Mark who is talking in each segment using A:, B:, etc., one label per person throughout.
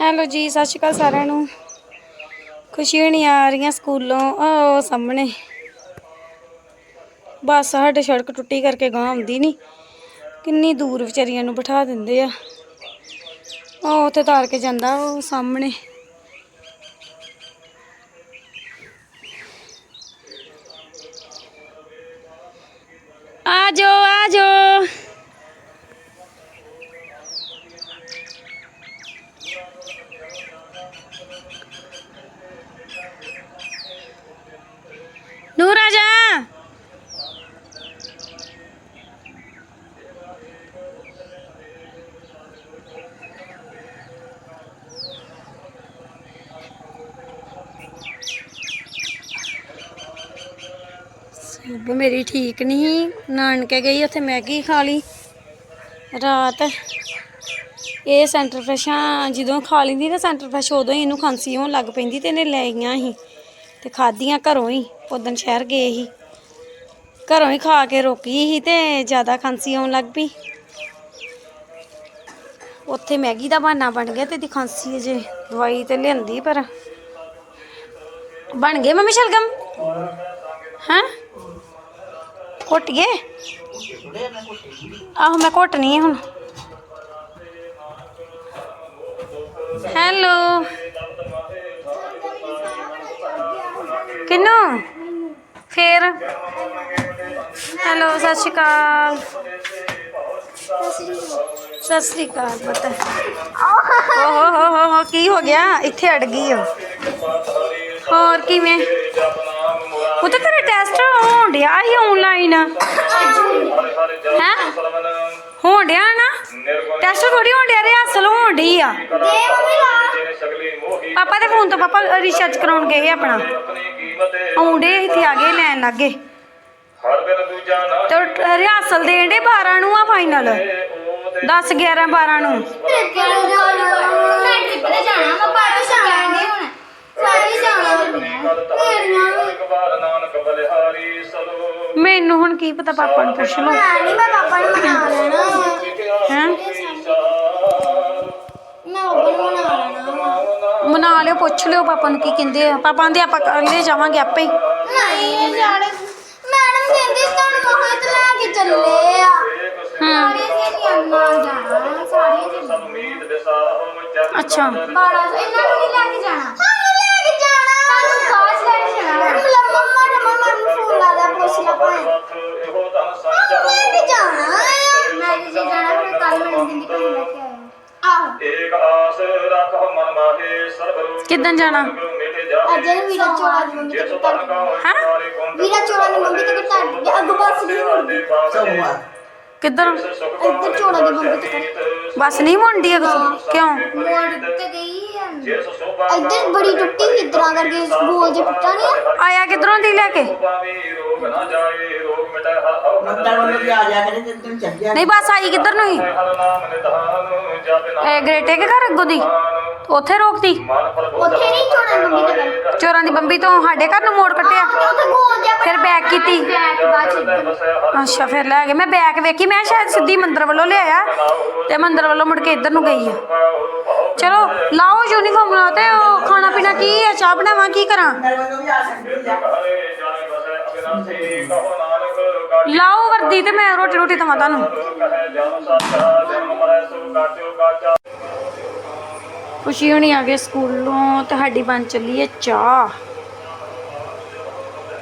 A: Hello ਜੀ, ਸਤਿ ਸ਼੍ਰੀ ਅਕਾਲ ਸਾਰਿਆਂ ਨੂੰ। ਖੁਸ਼ੀਆਂ ਹੋਣੀ ਆ ਰਹੀਆਂ ਸਕੂਲੋਂ ਉਹ ਸਾਹਮਣੇ। ਬੱਸ ਸਾਡੇ ਸੜਕ ਟੁੱਟੀ ਕਰਕੇ ਗਾਂ ਆਉਂਦੀ ਨਹੀਂ ਕਿੰਨੀ ਦੂਰ ਵਿਚਾਰੀਆਂ ਨੂੰ ਬਿਠਾ ਦਿੰਦੇ ਆ। ਉਹ ਉੱਥੇ ਤਾਰ ਕੇ ਜਾਂਦਾ, ਉਹ ਸਾਹਮਣੇ। ਸੁਬ ਮੇਰੀ ਠੀਕ ਨਹੀਂ ਨਾਨਕੇ ਗਈ ਉੱਥੇ ਮੈਗੀ ਖਾ ਲਈ। ਰਾਤ ਇਹ ਸੈਂਟਰ ਫਰੈਸ਼ਾਂ ਜਦੋਂ ਖਾ ਲੈਂਦੀ ਨਾ ਸੈਂਟਰ ਫਰੈਸ਼ ਉਦੋਂ ਹੀ ਇਹਨੂੰ ਖਾਂਸੀ ਹੋਣ ਲੱਗ ਪੈਂਦੀ ਤੇ ਇਹਨੇ ਲੈ ਗਈਆਂ ਸੀ ਤੇ ਖਾਧੀਆਂ ਘਰੋਂ ਹੀ ਉਦੋਂ ਸ਼ਹਿਰ ਗਏ ਸੀ। ਘਰੋਂ ਹੀ ਖਾ ਕੇ ਰੋਕੀ ਸੀ ਤੇ ਜ਼ਿਆਦਾ ਖਾਂਸੀ ਆਉਣ ਲੱਗ ਪਈ। ਉੱਥੇ ਮੈਗੀ ਦਾ ਬਹਾਨਾ ਬਣ ਗਿਆ ਤੇ ਦੀ ਖਾਂਸੀ ਅਜੇ ਦਵਾਈ ਤੇ ਲਿਆਂਦੀ ਪਰ ਬਣ ਗਏ ਮੰਮੀ ਸ਼ਲਗਮ? ਹਾਂ? ਘੁੱਟ ਗਏ? ਆਹੋ, ਮੈਂ ਘੁੱਟਣੀ ਹੈ ਹੁਣ। ਹੈਲੋ। ਕਿਨੂੰ? ਫੇਰ? ਹੈਲੋ, ਸਤਿ ਸ਼੍ਰੀ ਅਕਾਲ। ਸਤਿ ਸ਼੍ਰੀ ਅਕਾਲ ਪਤਾ। ਓ ਹੋ ਹੋ ਹੋ ਹੋ, ਕੀ ਹੋ ਗਿਆ? ਇੱਥੇ ਅੜ ਗਈ ਹੋ ਹੋਰ ਕਿਵੇਂ? ਉਹ ਤਾਂ ਤੇਰਾ ਟੈਸਟ ਹੋਣ ਡਿਆ ਸੀ ਆਨਲਾਈਨ ਹੈ? ਹੋਣ ਡਿਆ ਨਾ? ਟੈਸਟ ਥੋੜੀ ਹੋਣ ਡਿਆ ਰਿਹਰਸਲ ਹੋਣ ਡਈ ਆ। ਪਾਪਾ ਦੇ ਫੋਨ ਤੋਂ ਪਾਪਾ ਰਿਸਰਚ ਕਰਾਉਣ ਗਏ ਆਪਣਾ। ਆਉਂਦੇ ਇੱਥੇ ਆ ਗਏ ਲੈਣ ਲੱਗੇ। ਤੇ ਰਿਹਾਸਲ ਦੇਣ ਦੇ 12 ਨੂੰ ਆ ਫਾਈਨਲ 10 11 12 ਨੂੰ। ਮੈਨੂੰ ਹੁਣ ਕੀ ਪਤਾ ਪਾਪਾ ਨੂੰ ਪੁੱਛ ਲਓ। ਹੈਂ ਮਨਾ ਲਿਓ ਪੁੱਛ ਲਿਓ ਪਾਪਾ ਨੂੰ ਕੀ ਕਹਿੰਦੇ ਆ। ਪਾਪਾ ਆਂਦੇ ਆਪਾਂ ਕਰ ਲੈ ਜਾਵਾਂਗੇ ਆਪੇ। ਹੀ
B: ਮੈਡਮ ਕਹਿੰਦੀ ਤੁਹਾਨੂੰ ਮੋਹਿਤ ਲੈ ਕੇ ਚੱਲੇ ਆ।
A: ਹਾਂ।
B: ਸਾਰੀਆਂ ਸਹੇਲੀਆਂ ਨਾਲ ਜਾਣਾ ਸਾਰੀਆਂ ਚੱਲੇ
A: ਅੱਛਾ।
B: ਬਾੜਾ ਇਹਨਾਂ
A: ਕਿੱਦਣ ਜਾਣਾ?
B: ਅਜੇ ਵੀ ਵੀਰਾ ਚੋਲਾ ਦੀ ਮੰਮੀ ਤੇ ਕੁੱਤਾ
A: ਹੈਂ?
B: ਵੀਰਾ ਚੋਲਾ ਦੀ ਮੰਮੀ ਤੇ ਕੁੱਤਾ ਅੱਗੇ ਅੱਗ ਬੱਸ ਨਹੀਂ ਹੁੰਦੀ।
C: ਸੋਮਵਾਰ
A: ਕਿੱਧਰ?
B: ਇੱਧਰ ਚੋਲਾ ਦੀ ਮੰਮੀ ਤੇ ਕੁੱਤਾ
A: ਬਸ ਨਹੀਂ ਮੁੰਡੀ ਕਿਉਂ?
B: ਮੋੜ ਤੇ ਗਈ ਇੱਧਰ ਬੜੀ ਟੁੱਟੀ ਸੀ ਇਤਰਾ ਕਰਕੇ ਗੋਲ ਜੇ ਟੁੱਟਾ ਨਹੀਂ
A: ਆਇਆ ਕਿੱਧਰੋਂ ਦੀ ਲੈ ਕੇ?
C: ਰੋਗ ਨਾ ਜਾਏ ਰੋਗ ਮਿਟੈ ਹਰ ਹਉ
D: ਮੰਦਰ ਵੱਲੋਂ ਵੀ ਆ ਜਾ ਕਰੇ ਤੇ ਤੂੰ ਚੱਲ ਜਾ
A: ਨਹੀਂ ਬਸ ਆਈ ਕਿੱਧਰ ਨੂੰ ਹੀ
C: ਹਰ ਨਾਮ ਨਿਧਾਨ ਜਪ ਨਾਮ
A: ਇਹ ਗ੍ਰੇਟੇ ਕੇ ਘਰ ਅੱਗੋਂ ਦੀ? ਉੱਥੇ ਰੋਕਤੀ?
C: ਮਨ ਫਲ
B: ਉੱਥੇ ਨਹੀਂ ਚੋਣਾ ਦੀ ਮੰਮੀ ਤੇ
A: ਚੋਰਾਂ ਦੀ ਬੰਬੀ ਤੋਂ ਸਾਡੇ ਘਰ ਨੂੰ ਮੋੜ ਕੱਟਿਆ
B: ਉੱਥੇ ਗੋਲ ਜਿਹਾ
A: ਫਿਰ ਬੈਕ ਕੀਤੀ।
B: ਬੈਕ ਬਾਅਦ
A: ਅੱਛਾ ਫਿਰ ਲੈ ਗਏ। ਮੈਂ ਬੈਕ ਵੇਖੀ ਮੈਂ ਸ਼ਾਇਦ ਸਿੱਧੀ ਮੰਦਰ ਵੱਲੋਂ ਲਿਆਇਆ। ਤੇ ਮੰਦਰ ਵੱਲੋਂ ਮੁੜ ਕੇ ਇੱਧਰ ਨੂੰ ਗਈ ਆ। ਚਲੋ ਲਾਓ ਯੂਨੀਫਾਰਮ ਲਾ ਤੇ ਉਹ ਖਾਣਾ ਪੀਣਾ ਕੀ ਹੈ ਚਾਹ ਬਣਾਵਾਂ ਕੀ ਕਰਾਂ?
D: ਮੰਦਰ ਵੱਲੋਂ ਵੀ ਆ ਸਕਦੀ ਆ।
A: ਲਾਓ ਵਰਦੀ ਤੇ ਮੈਂ ਰੋਟੀ ਰੋਟੀ ਦਵਾਂ ਤੁਹਾਨੂੰ। ਖੁਸ਼ੀ ਹੋਣੀ ਆ ਗਏ ਸਕੂਲੋਂ ਤੇ ਸਾਡੀ ਬਣ ਚੱਲੀ ਹੈ ਚਾਹ।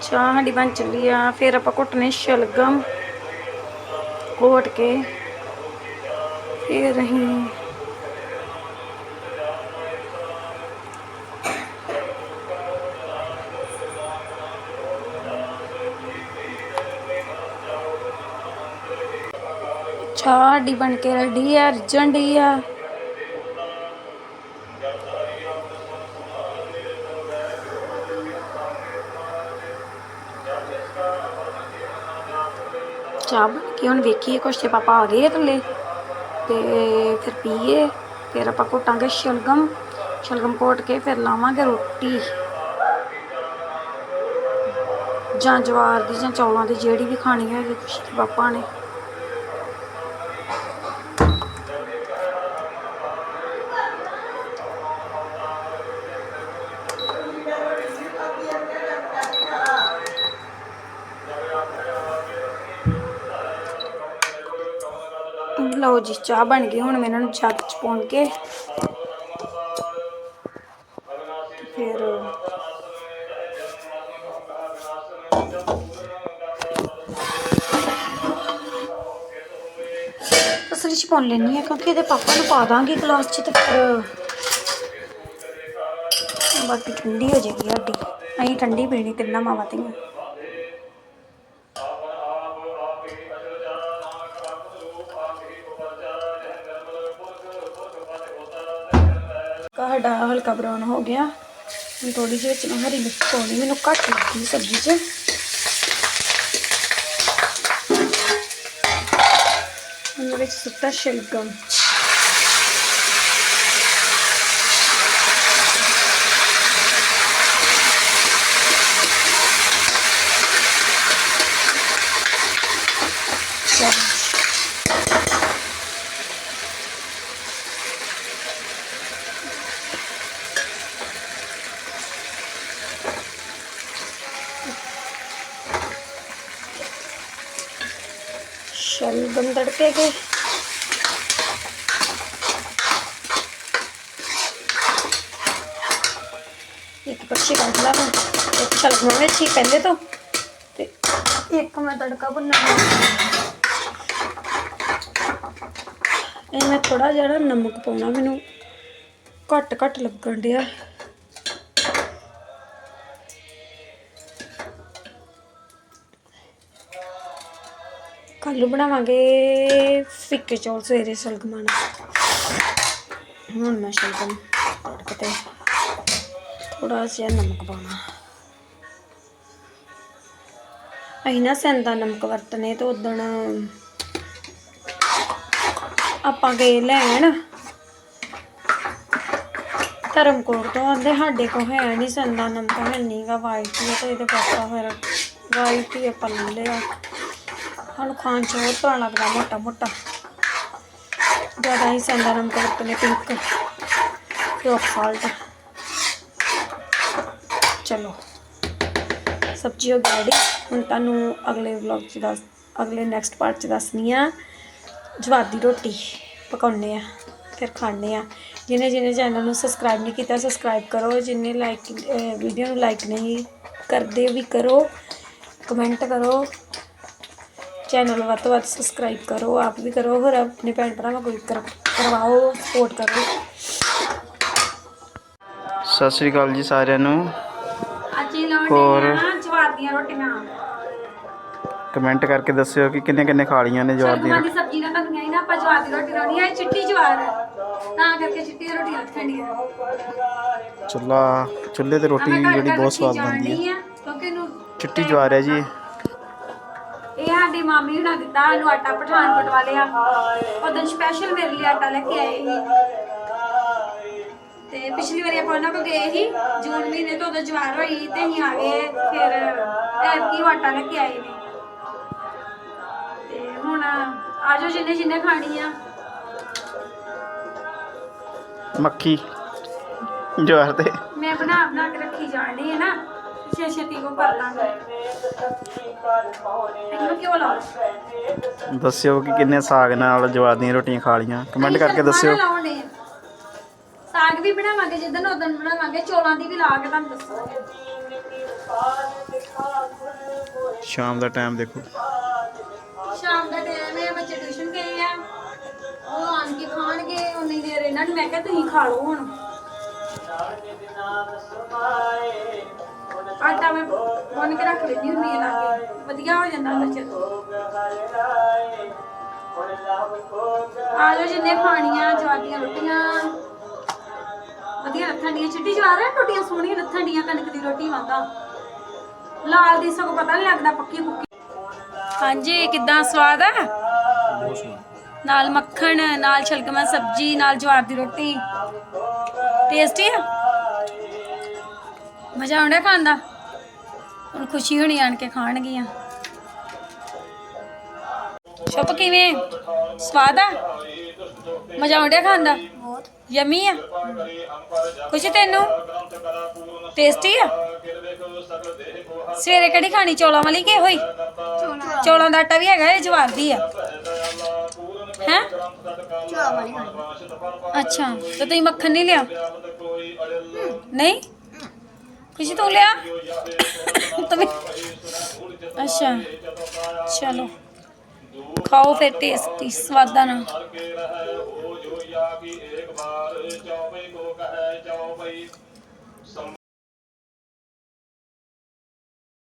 A: ਚਾਹ ਸਾਡੀ ਬਣ ਚੱਲੀ ਆ, ਫਿਰ ਆਪਾਂ ਘੁੱਟਨੇ ਸ਼ਲਗਮ ਘੋਟ ਕੇ ਫਿਰ ਅਸੀਂ ਚਾਹ ਸਾਡੀ ਬਣ ਕੇ ਰੈਡੀ ਆ ਰਿੱਝਣ ਡਈ ਆ। ਚਾਹ ਬਣ ਕੇ ਹੁਣ ਵੇਖੀਏ, ਕੁਛ ਤੇ ਪਾਪਾ ਆ ਗਏ ਥੱਲੇ, ਤੇ ਫਿਰ ਪੀਏ, ਫਿਰ ਆਪਾਂ ਘੋਟਾਂਗੇ ਸ਼ਲਗਮ ਸ਼ਲਗਮ ਘੋਟ ਕੇ ਫਿਰ ਲਾਵਾਂਗੇ ਰੋਟੀ। ਜਾਂ ਜਵਾਰ ਦੀ ਜਾਂ ਚੌਲਾਂ ਦੀ ਜਿਹੜੀ ਵੀ ਖਾਣੀ ਹੋਏਗੀ ਕੁਛ ਦੇ ਪਾਪਾ ਨੇ। ਲਓ ਜੀ, ਚਾਹ ਬਣ ਗਈ, ਹੁਣ ਮੈਂ ਇਹਨਾਂ ਨੂੰ ਜੱਗ ਚ ਪਾਉਣ ਕੇ। ਫਿਰ ਅਸਲੀ ਚ ਪਾਉਣ ਲੈਣੀ ਹੈ, ਕਿਉਂਕਿ ਇਹਦੇ ਪਾਪਾ ਨੂੰ ਪਾ ਦਾਂਗੀ ਗਲਾਸ ਚ ਤੇ ਫਿਰ ਬਾਕੀ ਠੰਡੀ ਹੋ ਜਾਏਗੀ ਸਾਡੀ। ਅਸੀਂ ਠੰਡੀ ਪੀਣੀ ਤਿੰਨਾਂ ਮਾਵਾਂ ਤੇ ਸਾਡਾ ਹਲਕਾ ਬਰਾਊਨ ਹੋ ਗਿਆ। ਹੁਣ ਥੋੜੀ ਜਿਹੀ ਵਿੱਚ ਹਰੀ ਮਿਰਚ ਪਾਉਣੀ, ਮੈਨੂੰ ਘੱਟ ਲੱਗੀ ਸਬਜ਼ੀ 'ਚ। ਉਹਦੇ ਵਿੱਚ ਸੁੱਕਾ ਸ਼ਲਗਮ। ਚਲੋ। शलगम तड़के के ਇੱਕ ਪੱਛੀ ਕੱਢ ਲਾ ਮੈਂ ਇੱਕ ਸ਼ਲਗਮ ਵਿੱਚ ਹੀ ਪਹਿਲੇ ਤੋਂ ਤੇ ਇੱਕ ਮੈਂ ਤੜਕਾ ਭੁੰਨਣਾ ਇਹ ਮੈਂ ਥੋੜਾ ਜਿਹਾ ਨਾ ਨਮਕ ਪਾਉਣਾ ਮੈਨੂੰ ਘੱਟ ਘੱਟ ਲੱਗਣ ਡਿਆ ਕੱਲ੍ਹ ਬਣਾਵਾਂਗੇ ਫਿੱਕੇ ਚੌਲ ਸਵੇਰੇ ਸਲਗਮਾਂ ਹੁਣ ਮੈਂ ਸ਼ਲਗਮ ਤੜਕ ਤੇ ਥੋੜਾ ਜਿਹਾ ਨਮਕ ਪਾਉਣਾ। ਅਸੀਂ ਨਾ ਸੈਂਦਾ ਨਮਕ ਵਰਤਨੇ ਤੇ ਉਦਣ ਆਪਾਂ ਗਏ ਲੈਣ। ਧਰਮਕੋਟ ਤੋਂ ਆਂਦੇ ਸਾਡੇ ਕੋਲ ਹੈ ਨਹੀਂ ਸੰਦਾ ਨਮਕ, ਹੈ ਨਹੀਂਗਾ ਵਾਈਟ ਹੀ ਤੇ ਇਹਦੇ ਪਾਪਾ ਫਿਰ ਵਾਈਟ ਹੀ ਆਪਾਂ ਲੈ ਲਿਆ। ਸਾਨੂੰ ਖਾਣ ਚ ਹੋਰ ਤਰ੍ਹਾਂ ਲੱਗਦਾ ਮੋਟਾ ਮੋਟਾ। ਜ਼ਿਆਦਾ ਹੀ ਸੰਦਾ ਨਮਕ ਵਰਤਨੇ ਪਿੰਕ ਰੋਕ ਸਾਲਟ ਚਲੋ। ਸਬਜ਼ੀ ਹੋ ਗਈ ready। ਹੁਣ ਤੁਹਾਨੂੰ ਅਗਲੇ ਵਲੌਗ ਚ ਦੱਸ, ਅਗਲੇ ਨੈਕਸਟ ਪਾਰਟ ਚ ਦੱਸਣੀ ਆ। ਜਵਾਦੀ ਰੋਟੀ ਪਕਾਉਣੇ ਆ, ਫਿਰ ਖਾਣੇ ਆ। ਜਿਹਨੇ ਜਿਹਨੇ ਚੈਨਲ ਨੂੰ ਸਬਸਕ੍ਰਾਈਬ ਨਹੀਂ ਕੀਤਾ ਸਬਸਕ੍ਰਾਈਬ ਕਰੋ। ਜਿਹਨੇ ਲਾਈਕ ਵੀਡੀਓ ਨੂੰ ਲਾਈਕ ਨਹੀਂ ਕਰਦੇ ਵੀ ਕਰੋ। ਕਮੈਂਟ ਕਰੋ। ਚੈਨਲ ਵੱਧ ਤੋਂ ਵੱਧ ਸਬਸਕ੍ਰਾਈਬ ਕਰੋ ਆਪ ਵੀ ਕਰੋ ਹੋਰ ਆਪਣੇ ਭੈਣ ਭਰਾਵਾਂ ਕੋਈ ਕਰ- ਕਰਵਾਓ ਸਪੋਰਟ ਕਰੋ।
E: ਸਤਿ ਸ੍ਰੀ ਅਕਾਲ ਜੀ ਸਾਰਿਆਂ ਨੂੰ।
A: ਅੱਜ ਹੀ ਲਾਉਣੇ
E: ਹੋਰ?
A: ਆ ਜਵਾਰ ਦੀਆਂ ਰੋਟੀਆਂ।
E: ਕਮੈਂਟ ਕਰਕੇ ਦੱਸਿਓ ਕਿ ਕਿੰਨੇ ਕਿੰਨੇ ਖਾ ਲੀਆਂ ਨੇ ਜਵਾਰ ਦੀਆਂ।
A: ਦੀ ਸਬਜ਼ੀ ਨਾਲ ਬਣੀਆਂ ਹੀ ਨਾ ਆਪਾਂ ਜਵਾਰ ਦੀ ਰੋਟੀ ਲਾਉਣੀ ਹੈ ਇਹ ਚਿੱਟੀ ਜਵਾਰ ਹੈ ਤਾਂ ਕਰਕੇ ਚਿੱਟੀ ਰੋਟੀ ਰੱਖਣੀ ਹੈ
E: ਚੁੱਲਾ ਚੁੱਲ੍ਹੇ ਤੇ ਰੋਟੀ ਜਿਹੜੀ ਬਹੁਤ ਸਵਾਦ ਬਣਦੀ ਹੈ
A: ਹੈ ਕਿਉਂਕਿ ਇਹਨੂੰ
E: ਚਿੱਟੀ ਜਵਾਰ ਹੈ ਜੀ।
A: ਇਹ ਸਾਡੀ ਮਾਮੀ ਹੁਣਾਂ ਦਿੱਤਾ ਇਹਨੂੰ ਆਟਾ ਪਠਾਨਕੋਟ ਵਾਲਿਆ ਉਦੋਂ ਸਪੈਸ਼ਲ ਮੇਰੇ ਲਈ ਆਟਾ ਲੈ ਕੇ ਆਏ ਸੀ। ਤੇ ਪਿਛਲੀ ਵਾਰੀ ਆਪਾਂ ਉਹਨਾਂ ਕੋਲ ਗਏ ਸੀ ਜੂਨ ਮਹੀਨੇ ਤੋਂ ਉਦੋਂ ਜਵਾਰ ਹੋਈ ਤੇ ਅਸੀਂ ਆ ਗਏ ਫਿਰ ਐਤਕੀ ਉਹ ਆਟਾ ਲੈ ਕੇ ਆਏ ਨੇ। ਤੇ ਹੁਣ ਆਜੋ ਜਿੰਨੇ ਜਿੰਨੇ ਖਾਣੀ ਆ।
E: ਮੱਖੀ ਜਵਾਰ ਤੇ।
A: ਮੈਂ ਬਣਾ ਬਣਾ ਕੇ ਰੱਖੀ ਜਾਣੀ ਹੈ ਨਾ। ਛੇ ਛੇਤੀ ਕੋ ਕਰ ਲਾਂਗੇ? ਇਹਨੂੰ ਕਿਉਂ ਲਾਉਣਾ?
E: ਦੱਸਿਓ ਕਿ ਕਿੰਨੇ ਸਾਗ ਨਾਲ ਜਵਾਰ ਦੀਆਂ ਰੋਟੀਆਂ ਖਾ ਲੀਆਂ ਕਮੈਂਟ ਕਰਕੇ ਦੱਸਿਓ।
A: ਸਾਗ ਵੀ ਬਣਾਵਾਂਗੇ ਜਿੱਦਣ ਉਦੋਂ ਬਣਾਵਾਂਗੇ ਚੋਲਾਂ ਦੀ ਵੀ ਲਾ ਕੇ ਤੁਹਾਨੂੰ ਦੱਸਾਂਗੇ।
E: ਸ਼ਾਮ ਦਾ ਟਾਈਮ ਦੇਖੋ।
A: ਸ਼ਾਮ ਦਾ ਟਾਈਮ ਹੈ ਬੱਚੇ ਟਿਊਸ਼ਨ ਗਏ ਆ। ਉਹ ਆਣ ਕੇ ਖਾਣਗੇ ਉਨੀ ਦੇਰ ਇਹਨਾਂ ਨੂੰ। ਮੈਂ ਕਿਹਾ ਤੁਸੀਂ ਖਾ ਲਓ ਹੁਣ। ਆਟਾ ਮੈਂ ਗੁੰਨ ਕੇ ਰੱਖ ਲੈਂਦੀ ਹੁੰਦੀ ਆ ਲਾਗੇ ਵਧੀਆ ਹੋ ਜਾਂਦਾ ਹੁੰਦਾ ਚਿਰ। ਆ ਜਾਓ ਜਿੰਨੇ ਖਾਣੀਆਂ ਜਵਾਰ ਦੀਆਂ ਰੋਟੀਆਂ। ਵਧੀਆ ਲੱਥਾਂ ਦੀਆਂ। ਚਿੱਟੀ ਜਵਾਰ ਹੈ ਰੋਟੀਆਂ ਸੋਹਣੀਆਂ ਲੱਥਾਂ ਦੀਆਂ ਕਣਕ ਦੀ ਰੋਟੀ ਵਾਂਦਾ ਲਾਲ ਦੀ ਸਗੋਂ ਪਤਾ ਨਹੀਂ ਲੱਗਦਾ ਪੱਕੀ ਪੁੱਕੀ ਹਾਂਜੀ ਕਿੱਦਾਂ ਸਵਾਦ ਆ? ਨਾਲ ਮੱਖਣ ਨਾਲ ਛਲਗਮਾ ਸਬਜੀ ਨਾਲ ਜਵਾਰ ਦੀ ਰੋਟੀ। ਟੇਸਟੀ ਆ? ਮਜ਼ਾ ਆਉਂਦਾ ਖਾਣ ਦਾ? ਹੁਣ ਖੁਸ਼ੀ ਹੋਣੀ ਆਣ ਕੇ ਖਾਣਗੀਆਂ। ਸ਼ੁਭ ਕਿਵੇਂ? ਸਵਾਦ ਆ? ਮਜ਼ਾ ਆਉਂਦਾ ਖਾਣ ਦਾ? ਬਹੁਤ। ਯਮੀ ਆ? ਖੁਸ਼ੀ ਤੈਨੂੰ? ਟੇਸਟੀ ਆ? ਸਵੇਰੇ ਕਿਹੜੀ ਖਾਣੀ? ਚੌਲਾਂ ਵਾਲੀ ਕਿ ਹੋਈ ਚੌਲਾਂ। ਦਾ ਆਟਾ ਵੀ ਹੈਗਾ ਇਹ ਜਵਾਰ ਦੀ ਆ। ਹੈ?
B: ਚੌਲ ਵਾਲੀ ਖਾਣੀ
A: ਅੱਛਾ, ਤੇ ਤੁਸੀਂ ਮੱਖਣ ਨਹੀਂ ਲਿਆ? ਨਹੀਂ? ਖੁਸ਼ੀ ਤੂੰ ਲਿਆ? ਤੂੰ ਅੱਛਾ, ਚਲੋ। ਖਾਓ ਫਿਰ ਟੇਸਟੀ ਸਵਾਦਾਂ ਨਾਲ।
C: ਹੋ ਜੋ ਯਾ ਕੀ ਏਕ ਬਾਰ ਚੌਪਈ ਕੋ ਕਹੈ ਚੌਪਈ